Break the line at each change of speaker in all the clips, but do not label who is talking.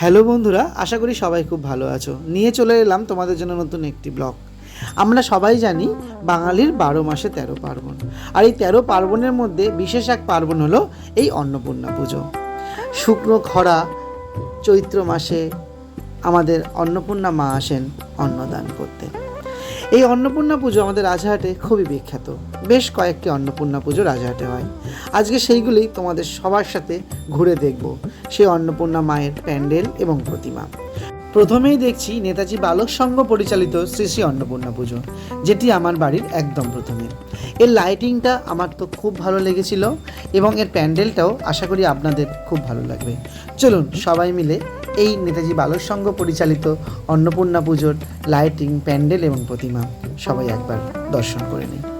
Hello বন্ধুরা, আশা করি সবাই খুব ভালো আছো। নিয়ে চলে এলাম তোমাদের জন্য নতুন একটি ব্লগ। আমরা সবাই জানি বাঙালির বারো মাসে তেরো পার্বণ। আর এই তেরো পার্বণের মধ্যে বিশেষ এক পার্বণ হলো এই অন্নপূর্ণা পুজো। শুকনো খরা চৈত্র মাসে আমাদের অন্নপূর্ণা মা আসেন অন্নদান করতে। এই অন্নপূর্ণা পুজো আমাদের রাজাহাটে খুবই বিখ্যাত। বেশ কয়েকটি অন্নপূর্ণা পুজো রাজাহাটে হয়। আজকে সেইগুলি তোমাদের সবার সাথে ঘুরে দেখব। সেই অন্নপূর্ণা মায়ের প্যান্ডেল এবং প্রতিমা। প্রথমেই দেখছি নেতাজি বালক সংঘ পরিচালিত শ্রী শ্রী অন্নপূর্ণা পুজো, যেটি আমার বাড়ির একদম প্রথমে। এর লাইটিংটা আমার তো খুব ভালো লেগেছিল এবং এর প্যান্ডেলটাও আশা করি আপনাদের খুব ভালো লাগবে। চলুন সবাই মিলে এই নেতাজি বালক সংঘ পরিচালিত অন্নপূর্ণা পুজোর লাইটিং প্যান্ডেল এবং প্রতিমা সবাই একবার দর্শন করে নিই।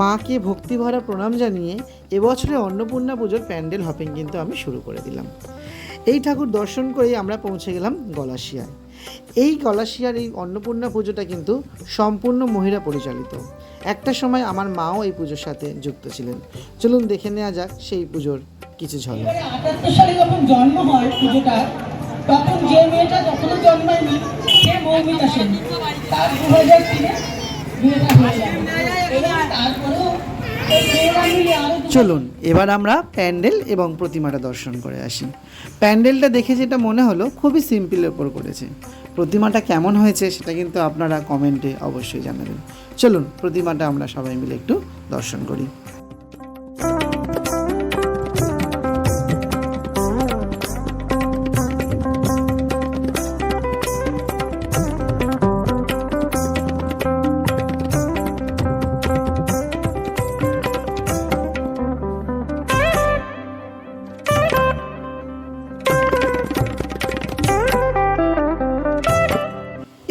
মাকে ভক্তি ভরা প্রণাম জানিয়ে এবছরে অন্নপূর্ণা পুজোর প্যান্ডেল হপিং কিন্তু আমি শুরু করে দিলাম। এই ঠাকুর দর্শন করেই আমরা পৌঁছে গেলাম গলাশিয়ায়। এই গলাশিয়ার এই অন্নপূর্ণা পুজোটা কিন্তু সম্পূর্ণ মহিলা পরিচালিত। একটা সময় আমার মাও এই পুজোর সাথে যুক্ত ছিলেন। চলুন দেখে নেওয়া যাক সেই পুজোর কিছু ঝলক।
সালে যখন জন্ম হয় পুজোটা, তখন যে মেয়েটা তখনও জন্মায়নি, সে মৌমিতা সেন তার দু হাজার তিনে বিয়েটা হয়ে
চলুন, এবার আমরা প্যান্ডেল এবং প্রতিমাটা দর্শন করে আসি। প্যান্ডেলটা দেখে যেটা মনে হলো, খুবই সিম্পলের ওপর করেছে। প্রতিমাটা কেমন হয়েছে সেটা কিন্তু আপনারা কমেন্টে অবশ্যই জানাবেন। চলুন, প্রতিমাটা আমরা সবাই মিলে একটু দর্শন করি।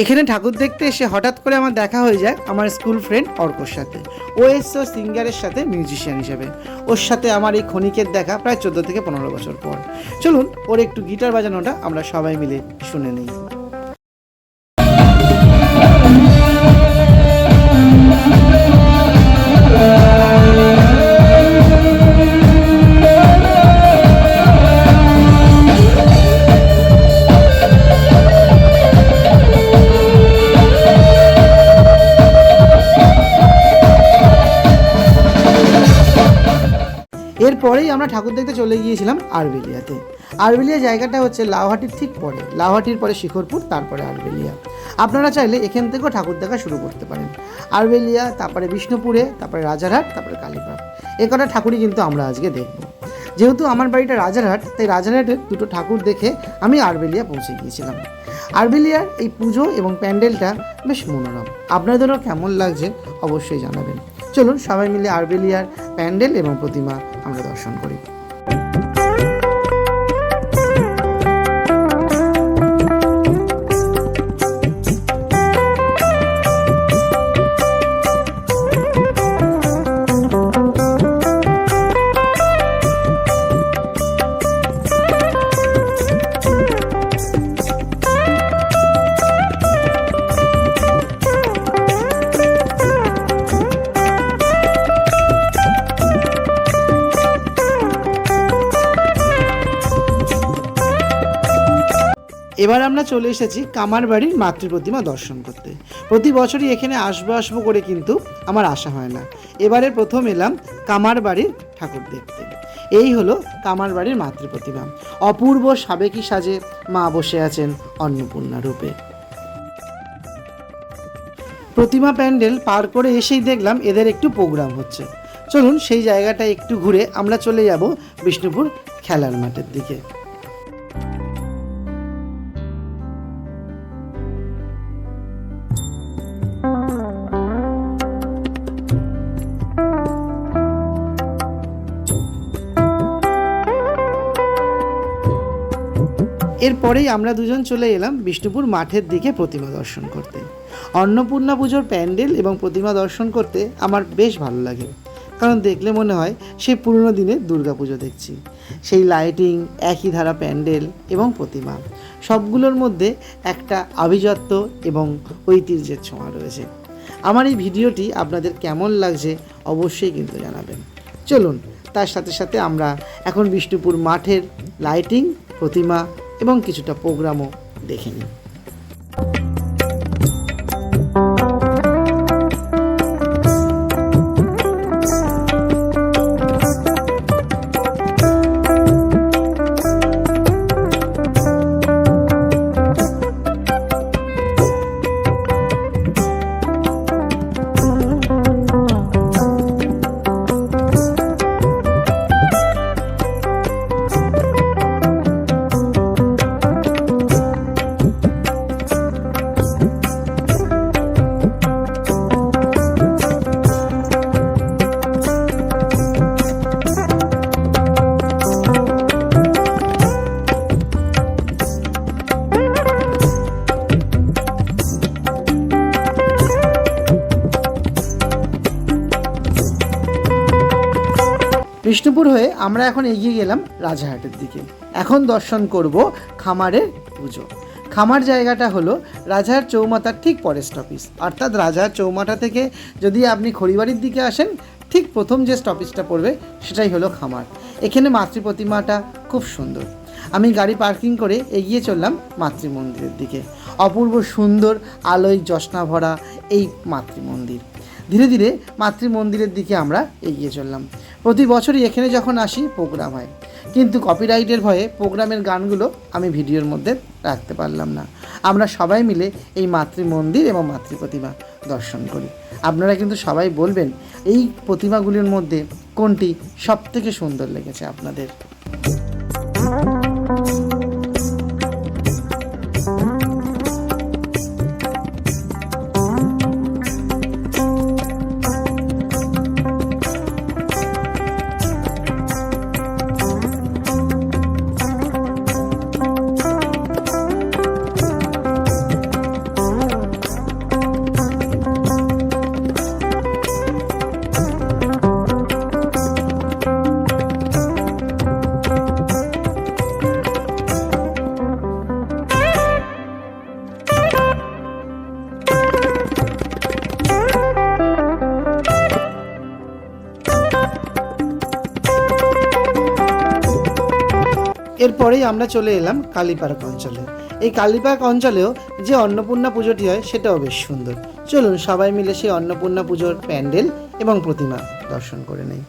এখানে ঠাকুর দেখতে এসে হঠাৎ করে আমার দেখা হয়ে যায় আমার স্কুল ফ্রেন্ড অর্কর সাথে। ও এসছে সিঙ্গারের সাথে মিউজিশিয়ান হিসেবে। ওর সাথে আমার এই ক্ষণিকের দেখা প্রায় চোদ্দ থেকে পনেরো বছর পর। চলুন, ওর একটু গিটার বাজানোটা আমরা সবাই মিলে শুনে নিই। এরপরেই আমরা ঠাকুর দেখতে চলে গিয়েছিলাম আরবেলিয়াতে। আরবেলিয়া জায়গাটা হচ্ছে লাউহাটির ঠিক পরে। লাউহাটির পরে শিখরপুর, তারপরে আরবেলিয়া। আপনারা চাইলে এখান থেকেও ঠাকুর দেখা শুরু করতে পারেন। আরবেলিয়া, তারপরে বিষ্ণুপুরে, তারপরে রাজারহাট, তারপরে কালীবাগ এ কটা ঠাকুরই কিন্তু আমরা আজকে দেখব। যেহেতু আমার বাড়িটা রাজারহাট, তাই রাজারহাটের দুটো ঠাকুর দেখে আমি আরবেলিয়া পৌঁছে গিয়েছিলাম। আরবেলিয়ার এই পুজো এবং প্যান্ডেলটা বেশ মনোরম। আপনাদেরও কেমন লাগছে অবশ্যই জানাবেন। চলুন সবাই মিলে আরবেলিয়ার প্যান্ডেল এবং প্রতিমা আমরা দর্শন করি। এবার আমরা চলে এসেছি কামার বাড়ির মাতৃ প্রতিমা দর্শন করতে। প্রতি বছরই এখানে আসব আসব করে কিন্তু আমার আশা হয় না। এবারে প্রথম এলাম কামার বাড়ির ঠাকুর দেখতে। এই হলো কামার বাড়ির মাতৃ প্রতিমা অপূর্ব সাবেকি সাজে মা বসে আছেন অন্নপূর্ণা রূপে। প্রতিমা প্যান্ডেল পার করে এসেই দেখলাম এদের একটু প্রোগ্রাম হচ্ছে। চলুন সেই জায়গাটা একটু ঘুরে আমরা চলে যাব বিষ্ণুপুর খেলার মাঠের দিকে। এরপরেই আমরা দুজন চলে এলাম বিষ্ণুপুর মাঠের দিকে প্রতিমা দর্শন করতে। অন্নপূর্ণা পুজোর প্যান্ডেল এবং প্রতিমা দর্শন করতে আমার বেশ ভালো লাগে। কারণ দেখলে মনে হয় সেই পুরনো দিনের দুর্গাপুজো দেখছি। সেই লাইটিং, একই ধারা প্যান্ডেল এবং প্রতিমা। সবগুলোর মধ্যে একটা আভিজাত্য এবং ঐতিহ্যের ছোঁয়া রয়েছে। আমার এই ভিডিওটি আপনাদের কেমন লাগছে অবশ্যই কিন্তু জানাবেন। চলুন, তার সাথে সাথে আমরা এখন বিষ্ণুপুর মাঠের লাইটিং, প্রতিমা এবং কিছুটা প্রোগ্রামও দেখে নিই বিষ্ণুপুর হয়ে আমরা এখন এগিয়ে গেলাম রাজাহাটের দিকে। এখন দর্শন করব খামারের পুজো। খামার জায়গাটা হলো রাজাহাট চৌমাথার ঠিক পরের স্টপিস। অর্থাৎ রাজাহাট চৌমাথা থেকে যদি আপনি খড়িবাড়ির দিকে আসেন, ঠিক প্রথম যে স্টপিসটা পড়বে সেটাই হলো খামার। এখানে মাতৃ প্রতিমাটা খুব সুন্দর। আমি গাড়ি পার্কিং করে এগিয়ে চললাম মাতৃ মন্দিরের দিকে। অপূর্ব সুন্দর আলোয় জশনা ভরা এই মাতৃ মন্দির ধীরে ধীরে মাতৃ মন্দিরের দিকে আমরা এগিয়ে চললাম। প্রতি বছরই এখানে যখন আসি, প্রোগ্রাম হয়। কিন্তু কপিরাইটের ভয়ে প্রোগ্রামের গানগুলো আমি ভিডিওর মধ্যে রাখতে পারলাম না। আমরা সবাই মিলে এই মাতৃ মন্দির এবং মাতৃ প্রতিমা দর্শন করি। আপনারা কিন্তু সবাই বলবেন, এই প্রতিমাগুলির মধ্যে কোনটি সবথেকে সুন্দর লেগেছে আপনাদের? এরপরেই আমরা চলে এলাম কালীপার্ক অঞ্চলে। এই কালীপার্ক অঞ্চলেও যে অন্নপূর্ণা পুজোটি হয়, সেটাও বেশ সুন্দর। চলুন সবাই মিলে সেই অন্নপূর্ণা পুজোর প্যান্ডেল এবং প্রতিমা দর্শন করে নেই।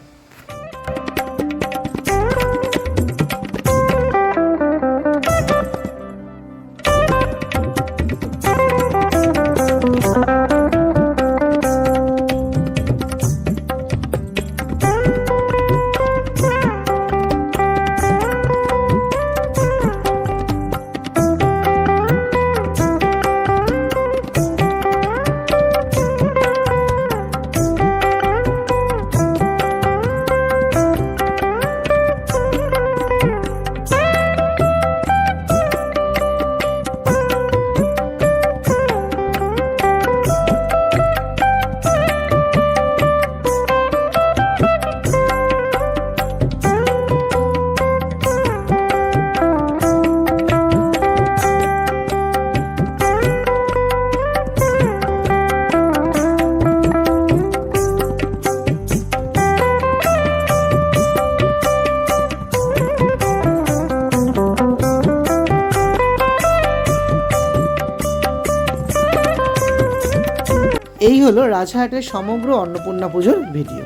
এই হলো রাজহাটের সমগ্র অন্নপূর্ণা পুজোর ভিডিও।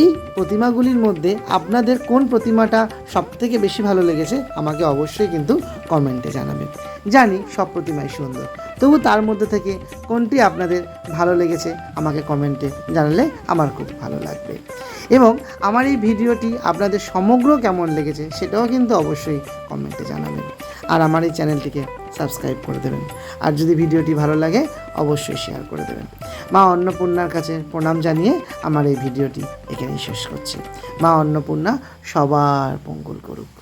এই প্রতিমাগুলির মধ্যে আপনাদের কোন প্রতিমাটা সব থেকে বেশি ভালো লেগেছে আমাকে অবশ্যই কিন্তু কমেন্টে জানাবেন। জানি সব প্রতিমাই সুন্দর, তবু তার মধ্যে থেকে কোনটি আপনাদের ভালো লেগেছে আমাকে কমেন্টে জানালে আমার খুব ভালো লাগবে। এবং আমার এই ভিডিওটি আপনাদের সমগ্র কেমন লেগেছে সেটাও কিন্তু অবশ্যই কমেন্টে জানাবেন। আর আমার এই চ্যানেলটিকে সাবস্ক্রাইব করে দেবেন। আর যদি ভিডিওটি ভালো লাগে, অবশ্যই শেয়ার করে দেবেন। মা অন্নপূর্ণার কাছে প্রণাম জানিয়ে আমার এই ভিডিওটি এখানেই শেষ করছি। মা অন্নপূর্ণা সবার মঙ্গল করুক।